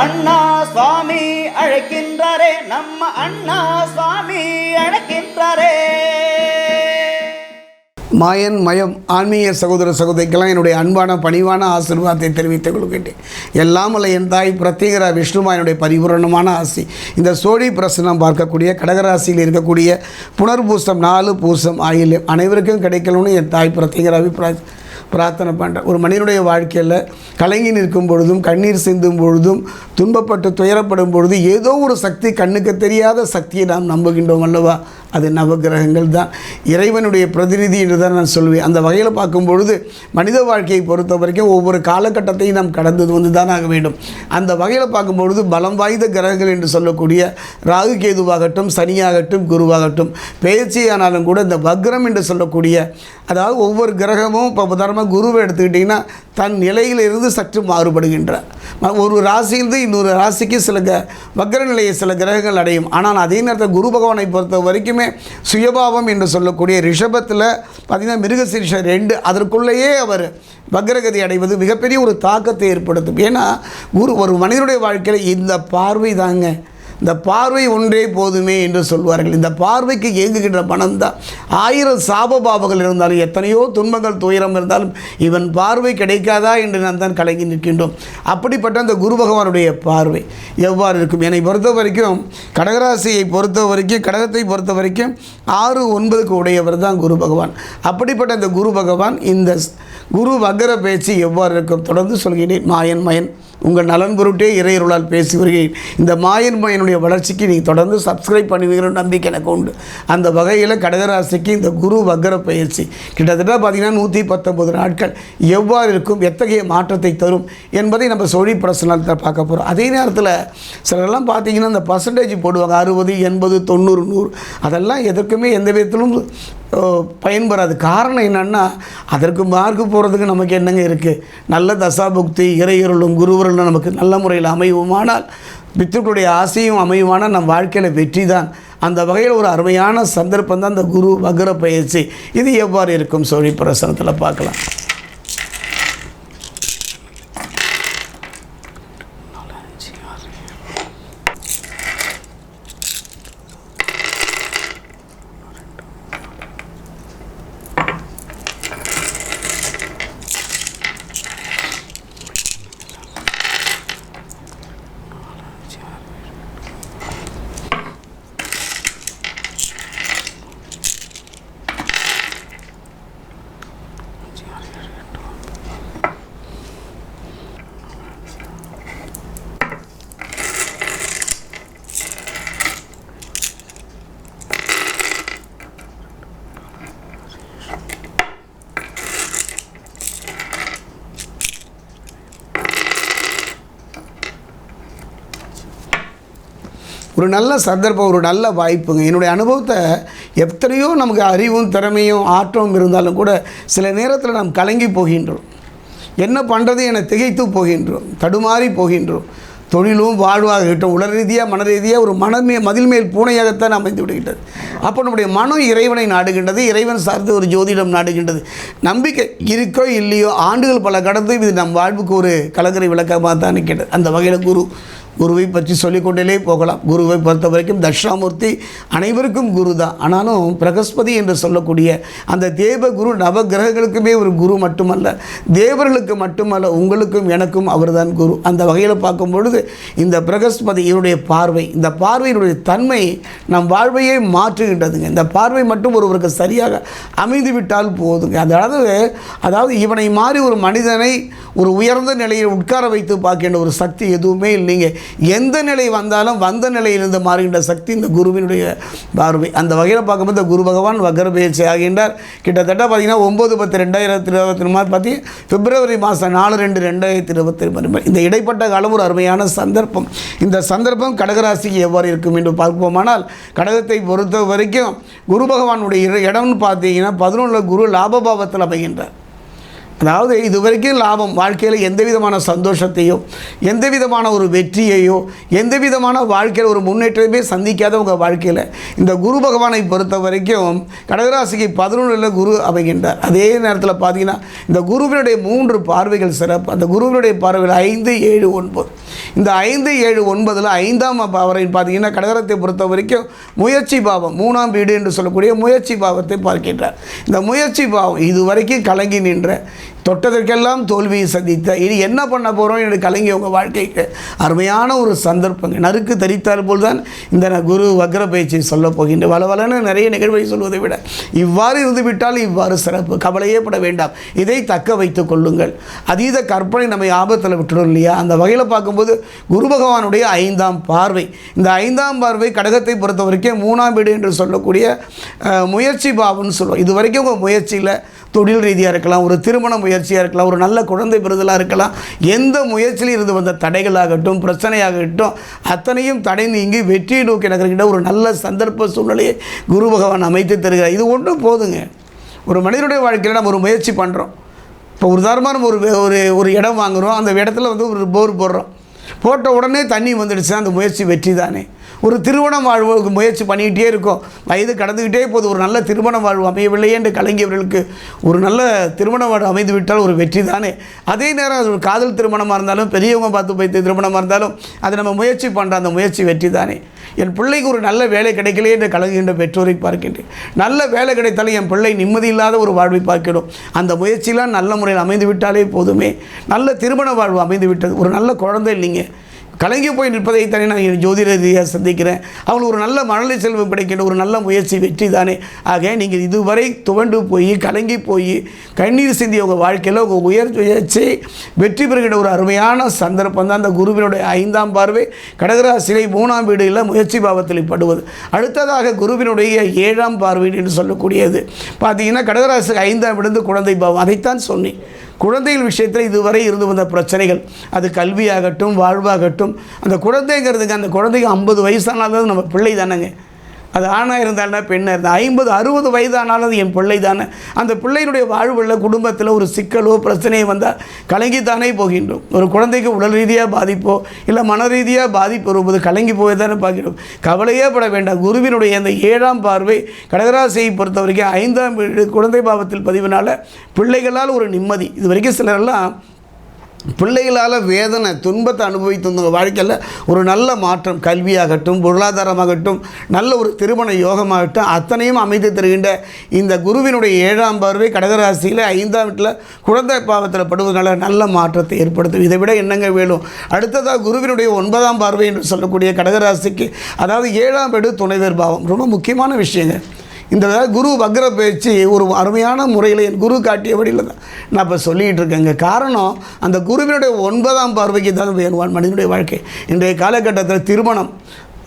அண்ணா சுவாமி அழைக்கின்றாரே நம்ம அண்ணா சுவாமி அழைக்கின்றாரே. மாயன் மயம் ஆன்மீக சகோதர சகோதரிக்கெல்லாம் என்னுடைய அன்பான பணிவான ஆசீர்வாதத்தை தெரிவித்துக் கொள்கின்றேன். எல்லாம் அல்ல என் தாய் பிரத்யேகரா விஷ்ணுமாயனுடைய பரிபூரணமான ஆசி. இந்த சோழி பிரசனம் பார்க்கக்கூடிய கடகராசியில் இருக்கக்கூடிய புனர்பூசம் நாலு பூசம் ஆயில்யம் அனைவருக்கும் கிடைக்கணும்னு என் தாய் பிரத்யேகர அபிப்பிராயம். பிரார்த்தனை பண்ணுறேன் ஒரு மனிதனுடைய வாழ்க்கையில் கலங்கி நிற்கும் பொழுதும் கண்ணீர் சிந்தும் பொழுதும் துன்பப்பட்டு துயரப்படும் பொழுது ஏதோ ஒரு சக்தி கண்ணுக்கு தெரியாத சக்தியை நாம் நம்புகின்றோம் அல்லவா? அது நவகிரகங்கள் தான். இறைவனுடைய பிரதிநிதி என்று தான் நான் சொல்வேன் அந்த வகையில் பார்க்கும் பொழுது மனித வாழ்க்கையை பொறுத்த வரைக்கும் ஒவ்வொரு காலகட்டத்தையும் நாம் கடந்தது வந்து தான் ஆக வேண்டும். அந்த வகையில் பார்க்கும் பொழுது பலம் வாய்ந்த கிரகங்கள் என்று சொல்லக்கூடிய ராகு கேதுவாகட்டும் சனியாகட்டும் குருவாகட்டும் பேச்சியானாலும் கூட இந்த வக்ரம் என்று சொல்லக்கூடிய அதாவது ஒவ்வொரு கிரகமும் இப்போ உதாரணமாக குருவை எடுத்துக்கிட்டிங்கன்னா தன் நிலையிலிருந்து சற்று மாறுபடுகின்றார் ஒரு ராசியிலிருந்து இன்னொரு ராசிக்கு சில க வக்ர நிலையை சில கிரகங்கள் அடையும். ஆனால் அதே நேரத்தில் குரு பகவானை பொறுத்த வரைக்குமே சுயபாவம் என்று சொல்லக்கூடிய ரிஷபத்தில் பார்த்திங்கன்னா மிருகசீரிஷம் ரெண்டு அதற்குள்ளேயே அவர் வக்ரகதி அடைவது மிகப்பெரிய ஒரு தாக்கத்தை ஏற்படுத்தும். ஏன்னா குரு ஒரு மனிதனுடைய வாழ்க்கையில் இந்த பார்வை தாங்க. இந்த பார்வை ஒன்றே போதுமே என்று சொல்வார்கள். இந்த பார்வைக்கு இயங்குகின்ற மனம் தான். ஆயிரம் சாப பாபங்கள் இருந்தாலும் எத்தனையோ துன்பங்கள் துயரம் இருந்தாலும் இவன் பார்வை கிடைக்காதா என்று நாம் தான் கலங்கி நிற்கின்றோம். அப்படிப்பட்ட அந்த குரு பகவானுடைய பார்வை எவ்வாறு இருக்கும்? என்னை பொறுத்த வரைக்கும் கடகராசியை பொறுத்த வரைக்கும் கடகத்தை பொறுத்த வரைக்கும் ஆறு ஒன்பதுக்கு உடையவர் தான் குரு பகவான். அப்படிப்பட்ட இந்த குரு பகவான் இந்த ஸ்- குரு வக்கர பேச்சு எவ்வாறு இருக்கும்? தொடர்ந்து சொல்கிறேன். மாயன் மயன். உங்கள் நலன் பொருட்டே இறையருளால் பேசி வருகிறேன். இந்த மாயன் மயனுடைய வளர்ச்சிக்கு நீங்கள் தொடர்ந்து சப்ஸ்கிரைப் பண்ணுவீங்கிற நம்பிக்கை எனக்கு உண்டு. அந்த வகையில் கடகராசிக்கு இந்த குரு வக்கர பயிற்சி. கிட்டத்தட்ட பார்த்திங்கன்னா நூற்றி பத்தொம்பது நாட்கள் எவ்வாறு இருக்கும் எத்தகைய மாற்றத்தை தரும் என்பதை நம்ம சொல்லி பிரசனத்தில் பார்க்க போகிறோம் அதே நேரத்தில் சிலரெல்லாம் பார்த்தீங்கன்னா இந்த பர்சன்டேஜ் போடுவாங்க அறுபது எண்பது தொண்ணூறு நூறு. அதெல்லாம் எதற்குமே எந்த விதத்திலும் பயன்பெறாது. பயன்படாது காரணம் என்னென்னா அதற்கு மார்க்கு போகிறதுக்கு நமக்கு என்னங்க இருக்குது நல்ல தசாபுக்தி இறையருளும் பொருள் நமக்கு நல்ல முறையில் அமையுமானால் பித்தர்களுடைய ஆசையும் அமையுமானால் நம் வாழ்க்கையில் வெற்றி தான் அந்த வகையில் ஒரு அருமையான சந்தர்ப்பம் தான் அந்த குரு வக்ர பயிற்சி. இது எவ்வாறு இருக்கும்? சோழி பிரசனத்தில் பார்க்கலாம். ஒரு நல்ல சந்தர்ப்பம் ஒரு நல்ல வாய்ப்புங்க. என்னுடைய அனுபவத்தை எத்தனையோ நமக்கு அறிவும் திறமையும் ஆற்றமும் இருந்தாலும் கூட சில நேரத்தில் நாம் கலங்கி போகின்றோம். என்ன பண்ணுறது என திகைத்து போகின்றோம். தடுமாறி போகின்றோம். தொழிலும் வாழ்வாகட்டும் உடல் ரீதியாக மன ரீதியாக ஒரு மனமே மதில் மேல் பூனையாகத்தான் அமைந்து விடுகின்றது. அப்போ நம்முடைய மனம் இறைவனை நாடுகின்றது. இறைவன் சார்ந்து ஒரு ஜோதிடம் நாடுகின்றது. நம்பிக்கை இருக்கோ இல்லையோ ஆண்டுகள் பல கடந்து இது நம் வாழ்வுக்கு ஒரு கலங்கரை விளக்கமாக தான் நிற்கின்றது. அந்த வகையில் குரு குருவை பற்றி சொல்லிக்கொண்டே போகலாம். குருவை பொறுத்த வரைக்கும் தட்சிணாமூர்த்தி அனைவருக்கும் குரு தான் ஆனாலும் பிரகஸ்பதி என்று சொல்லக்கூடிய அந்த தேவ குரு நவ கிரகங்களுக்குமே ஒரு குரு மட்டுமல்ல தேவர்களுக்கு மட்டுமல்ல உங்களுக்கும் எனக்கும் அவர்தான் குரு. அந்த வகையில் பார்க்கும் பொழுது இந்த பிரகஸ்பதி இவருடைய பார்வை இந்த பார்வையினுடைய தன்மை நம் வாழ்வையே மாற்றுகின்றதுங்க. இந்த பார்வை மட்டும் ஒருவருக்கு சரியாக அமைந்து விட்டால் போதுங்க. அதாவது அதாவது இவனை மாறி ஒரு மனிதனை ஒரு உயர்ந்த நிலையில் உட்கார வைத்து பார்க்கின்ற ஒரு சக்தி எதுவுமே இல்லைங்க. எந்த நிலை வந்தாலும் வந்த நிலையிலிருந்து மாறுகின்ற சக்தி இந்த குருவினுடைய பார்வை. அந்த வகையில் பார்க்கும்போது குரு பகவான் வக்கர பயிற்சி ஆகின்றார். கிட்டத்தட்ட பார்த்தீங்கன்னா ஒம்பது பத்து ரெண்டாயிரத்தி இருபத்தி மாதிரி பார்த்தீங்கன்னா பிப்ரவரி மாதம் நாலு ரெண்டு ரெண்டாயிரத்தி இருபத்தி ரெண்டு இந்த இடைப்பட்ட காலம் ஒரு அருமையான சந்தர்ப்பம். இந்த சந்தர்ப்பம் கடகராசிக்கு எவ்வாறு இருக்கும் என்று பார்ப்போமானால் கடகத்தை பொறுத்த வரைக்கும் குரு பகவானுடைய இடம்னு பார்த்தீங்கன்னா பதினொன்றில் குரு லாபபாவத்தில் அமைகின்றார். அதாவது இது வரைக்கும் லாபம் வாழ்க்கையில் எந்த விதமான சந்தோஷத்தையோ எந்த விதமான ஒரு வெற்றியையோ எந்த விதமான வாழ்க்கையில் ஒரு முன்னேற்றமே சந்திக்காத உங்கள் வாழ்க்கையில் இந்த குரு பகவானை பொறுத்த வரைக்கும் கடகராசிக்கு பதினொன்றில் குரு அமைகின்றார். அதே நேரத்தில் பார்த்தீங்கன்னா இந்த குருவினுடைய மூன்று பார்வைகள் சிறப்பு. அந்த குருவினுடைய பார்வைகள் ஐந்து ஏழு ஒன்பது. இந்த ஐந்து ஏழு ஒன்பதில் ஐந்தாம் பாவரை பார்த்தீங்கன்னா கடகரத்தை பொறுத்த வரைக்கும் முயற்சி பாவம் மூணாம் வீடு என்று சொல்லக்கூடிய முயற்சி பாவத்தை பார்க்கின்றார். இந்த முயற்சி பாவம் இதுவரைக்கும் கலங்கி நின்ற தொட்டதற்கெல்லாம் தோல்வியை சந்தித்த. இனி என்ன பண்ண போகிறோம் என்று கலங்கி உங்கள் வாழ்க்கைக்கு. அருமையான ஒரு சந்தர்ப்பங்க. நறுக்கு தரித்தால் போல் தான் இந்த நான் குரு வக்ர பயிற்சியை சொல்லப் போகின்ற. வளவலன்னு நிறைய நிகழ்வை சொல்வதை விட இவ்வாறு இருந்துவிட்டால் இவ்வாறு சிறப்பு. கவலையே பட வேண்டாம். இதை தக்க வைத்துக் கொள்ளுங்கள். அதீத கற்பனை நம்மை ஆபத்தில் விட்டுடும் இல்லையா? அந்த வகையில் பார்க்கும்போது குரு பகவானுடைய ஐந்தாம் பார்வை. இந்த ஐந்தாம் பார்வை கடகத்தை பொறுத்த வரைக்கும் மூணாம் வீடு என்று சொல்லக்கூடிய முயற்சி பாவம்னு சொல்லுவோம். இது வரைக்கும் உங்கள் முயற்சியில் தொழில் ரீதியாக இருக்கலாம் ஒரு திருமண முயற்சியாக இருக்கலாம் ஒரு நல்ல குழந்தை பெறுதலாக இருக்கலாம் எந்த முயற்சியில் இருந்து வந்த தடைகளாகட்டும் பிரச்சனையாகட்டும் அத்தனையும் தடை நீங்கி வெற்றியை நோக்கி நகர்கின்ற ஒரு நல்ல சந்தர்ப்ப சூழ்நிலையை குரு பகவான் அமைத்து தருகிறார். இது ஒன்றும் போதுங்க. ஒரு மனிதனுடைய வாழ்க்கையில் நம்ம ஒரு முயற்சி பண்ணுறோம் இப்போ ஒரு உதாரணமாக நம்ம ஒரு ஒரு ஒரு இடம் வாங்குகிறோம் அந்த இடத்துல வந்து ஒரு போர் போடுறோம். போட்ட உடனே தண்ணி வந்துடுச்சு அந்த முயற்சி வெற்றி தானே ஒரு திருமண வாழ்வுக்கு முயற்சி பண்ணிக்கிட்டே இருக்கும். வயது கடந்துக்கிட்டே போது ஒரு நல்ல திருமண வாழ்வு அமையவில்லையே என்று கலங்கியவர்களுக்கு ஒரு நல்ல திருமண வாழ்வு அமைந்து விட்டால் ஒரு வெற்றி தானே. அதே நேரம் அது ஒரு காதல் திருமணமாக இருந்தாலும் பெரியவங்க பார்த்து போய் திருமணமாக இருந்தாலும் அதை நம்ம முயற்சி பண்ணுற அந்த முயற்சி வெற்றி தானே. என் பிள்ளைக்கு ஒரு நல்ல வேலை கிடைக்கலையே என்று கலங்குகின்ற பெற்றோரை பார்க்கின்றேன். நல்ல வேலை கிடைத்தாலும் என் பிள்ளை நிம்மதி இல்லாத ஒரு வாழ்வை பார்க்கிறோம் அந்த முயற்சியெலாம் நல்ல முறையில் அமைந்து விட்டாலே போதுமே. நல்ல திருமண வாழ்வு அமைந்து விட்டது. ஒரு நல்ல குழந்தை இல்லைங்க. கலங்கி போய் நிற்பதை தானே நான் என் ஜோதிட ரீதியாக சந்திக்கிறேன். அவங்களுக்கு ஒரு நல்ல மனநிலை செல்வம் கிடைக்கின்ற ஒரு நல்ல முயற்சி வெற்றி தானே. ஆக நீங்கள் இதுவரை துவண்டு போய் கலங்கி போய் கண்ணீர் சிந்திய உங்கள் வாழ்க்கையில் உங்கள் உயர் முயற்சி வெற்றி பெறுகின்ற ஒரு அருமையான சந்தர்ப்பம் தான் அந்த குருவினுடைய ஐந்தாம் பார்வை. கடகராசிலை மூணாம் வீடுகளில் முயற்சி பாவத்தில் படுவது அடுத்ததாக குருவினுடைய ஏழாம் பார்வை என்று சொல்லக்கூடியது. பார்த்தீங்கன்னா கடகராசிக்கு ஐந்தாம் விடுந்து குழந்தை பாவம். அதைத்தான் சொன்னேன். குழந்தைகள் விஷயத்தில் இதுவரை இருந்து வந்த பிரச்சனைகள். அது கல்வியாகட்டும் வாழ்வாகட்டும். அந்த குழந்தைங்கிறதுக்கு அந்த குழந்தைக்கு ஐம்பது வயசானாலும் நம்ம பிள்ளை தானேங்க. அது ஆணாக இருந்தாலும் பெண்ணாக இருந்தால் ஐம்பது அறுபது வயதானாலும் அது என் பிள்ளை தானே. அந்த பிள்ளையினுடைய வாழ்வில் குடும்பத்தில் ஒரு சிக்கலோ பிரச்சனையோ வந்தால் கலங்கித்தானே போகின்றோம். ஒரு குழந்தைக்கு உடல் ரீதியாக பாதிப்போ இல்லை மன ரீதியாக பாதிப்பு வரும்போது கலங்கி போய் தானே பார்க்கிறோம். கவலையே பட வேண்டாம். குருவினுடைய அந்த ஏழாம் பார்வை கடகராசியை பொறுத்த வரைக்கும் ஐந்தாம் வீடு குழந்தை பாவத்தில் பதிவினால பிள்ளைகளால் ஒரு நிம்மதி. இது வரைக்கும் சிலரெல்லாம் பிள்ளைகளால் வேதனை துன்பத்தை அனுபவித்து வந்தவங்க வாழ்க்கையில் ஒரு நல்ல மாற்றம் கல்வியாகட்டும் பொருளாதாரமாகட்டும் நல்ல ஒரு திருமண யோகமாகட்டும் அத்தனையும் அமைத்து தருகின்ற இந்த குருவினுடைய ஏழாம் பார்வை கடகராசியில் ஐந்தாம் வீட்டில் குழந்தை பாவத்தில் படுவதனால நல்ல மாற்றத்தை ஏற்படுத்தும். இதை விட என்னங்க வேணும் அடுத்ததாக குருவினுடைய ஒன்பதாம் பார்வை என்று சொல்லக்கூடிய கடகராசிக்கு அதாவது ஏழாம் வீடு துணைவர் பாவம். ரொம்ப முக்கியமான விஷயங்க. இந்த குரு வக்ர பயிற்சி ஒரு அருமையான முறையில் என் குரு காட்டிய வழியில் தான். நான் இப்போ சொல்லிகிட்டு இருக்கேங்க காரணம் அந்த குருவினுடைய ஒன்பதாம் பார்வைக்கு தான் வேணும் மனிதனுடைய வாழ்க்கை. இன்றைய காலகட்டத்தில் திருமணம்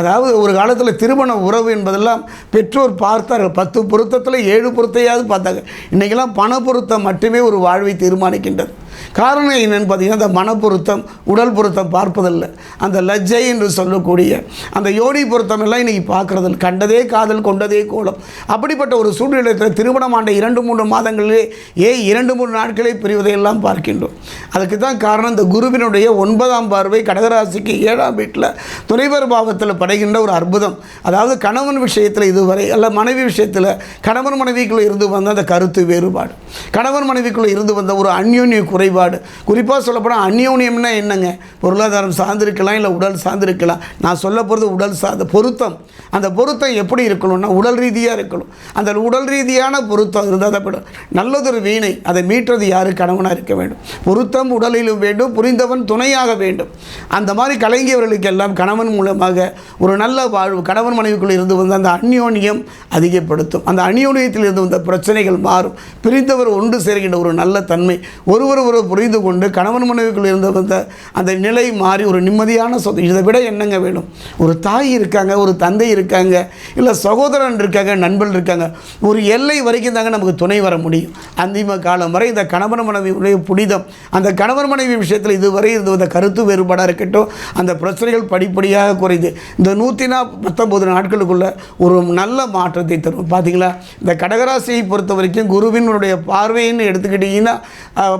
அதாவது ஒரு காலத்தில் திருமண உறவு என்பதெல்லாம் பெற்றோர் பார்த்தார்கள். பத்து பொருத்தத்தில் ஏழு பொருத்தையாவது பார்த்தாங்க. இன்றைக்கெல்லாம் பண பொருத்தம் மட்டுமே ஒரு வாழ்வை தீர்மானிக்கின்றது. காரணம் என்னென்னு பார்த்தீங்கன்னா அந்த மனப்பொருத்தம் உடல் பொருத்தம் பார்ப்பதில்லை. அந்த லஜ்ஜை என்று சொல்லக்கூடிய அந்த யோனி பொருத்தம் எல்லாம் இன்றைக்கி பார்க்கறதில் கண்டதே காதல் கொண்டதே கோலம். அப்படிப்பட்ட ஒரு சூழ்நிலையத்தில் திருமணம் ஆண்ட இரண்டு மூன்று மாதங்களிலே ஏ இரண்டு மூன்று நாட்களே பிரிவதையெல்லாம் பார்க்கின்றோம். அதுக்கு தான் காரணம் இந்த குருவினுடைய ஒன்பதாம் பார்வை கடகராசிக்கு ஏழாம் வீட்டில் துணைவர் பாவத்தில் படைகின்ற ஒரு அற்புதம். அதாவது கணவன் விஷயத்தில் இதுவரை அல்ல மனைவி விஷயத்தில் கணவன் மனைவிக்குள்ளே இருந்து வந்த அந்த கருத்து வேறுபாடு. கணவன் மனைவிக்குள்ளே இருந்து வந்த ஒரு அந்யோன்ய குறை குறைபாடு. குறிப்பாக சொல்லப்போனால் அந்யோன்யம்னா என்னங்க? பொருளாதாரம் சார்ந்திருக்கலாம் இல்லை உடல் சார்ந்திருக்கலாம். நான் சொல்ல போகிறது உடல் சார்ந்த பொருத்தம். அந்த பொருத்தம் எப்படி இருக்கணும்னா உடல் ரீதியாக இருக்கணும். அந்த உடல் ரீதியான பொருத்தம் இருந்தால் தான் நல்லதொரு வீணை அதை மீட்டுறது யாரு? கணவனாக இருக்க வேண்டும். பொருத்தம் உடலிலும் வேண்டும் புரிந்தவன் துணையாக வேண்டும். அந்த மாதிரி கலங்கியவர்களுக்கெல்லாம் கணவன் மூலமாக ஒரு நல்ல வாழ்வு கணவன் மனைவிக்குள் இருந்து வந்த அந்த அந்யோன்யம் அதிகப்படுத்தும். அந்த அந்யோன்யத்தில் இருந்து வந்த பிரச்சனைகள் மாறும். பிரிந்தவர் ஒன்று சேர்கின்ற ஒரு நல்ல தன்மை ஒருவர் ஒரு ஒருவர் புரிந்து கொண்டு கணவன் மனைவிக்குள் இருந்த வந்த அந்த நிலை மாறி ஒரு நிம்மதியான சொத்து. இதை விட என்னங்க வேணும்? ஒரு தாய் இருக்காங்க ஒரு தந்தை இருக்காங்க இல்லை சகோதரன் இருக்காங்க நண்பர்கள் இருக்காங்க ஒரு எல்லை வரைக்கும் தாங்க நமக்கு துணை வர முடியும். அந்திம காலம் வரை இந்த கணவன் மனைவியுடைய புனிதம் அந்த கணவன் மனைவி விஷயத்தில் இதுவரை இருந்து வந்த கருத்து வேறுபாடாக இருக்கட்டும் அந்த பிரச்சனைகள் படிப்படியாக குறைந்து இந்த நூற்றி நா பத்தொம்போது நாட்களுக்குள்ள ஒரு நல்ல மாற்றத்தை தரும். பார்த்தீங்களா இந்த கடகராசியை பொறுத்த வரைக்கும் குருவினுடைய பார்வைன்னு எடுத்துக்கிட்டிங்கன்னா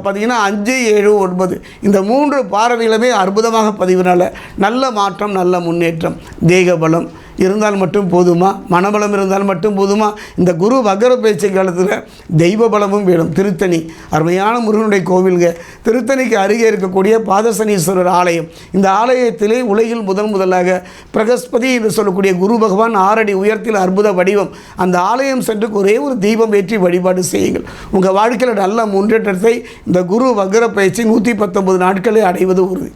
பார்த்தீங்கன்னா அஞ்சு ஏழு ஒன்பது. இந்த மூன்று பார்வைகளுமே அற்புதமாக பதிவுனால நல்ல மாற்றம் நல்ல முன்னேற்றம். தேக பலம் இருந்தால் மட்டும் போதுமா? மனபலம் இருந்தால் மட்டும் போதுமா? இந்த குரு வக்கர பேச்சு காலத்தில் தெய்வ பலமும் வேணும். திருத்தணி. அருமையான முருகனுடைய கோவில்க திருத்தணிக்கு அருகே இருக்கக்கூடிய பாதசனீஸ்வரர் ஆலயம். இந்த ஆலயத்திலே உலகில் முதன் முதலாக பிரகஸ்பதி என்று சொல்லக்கூடிய குரு பகவான் ஆறடி உயரத்தில் அற்புத வடிவம். அந்த ஆலயம் சென்று ஒரே ஒரு தீபம் ஏற்றி வழிபாடு செய்யுங்கள். உங்கள் வாழ்க்கையில் நல்ல முன்னேற்றத்தை இந்த குரு வக்கர பயிற்சி நூற்றி பத்தொன்பது நாட்களே அடைவது உறுதி.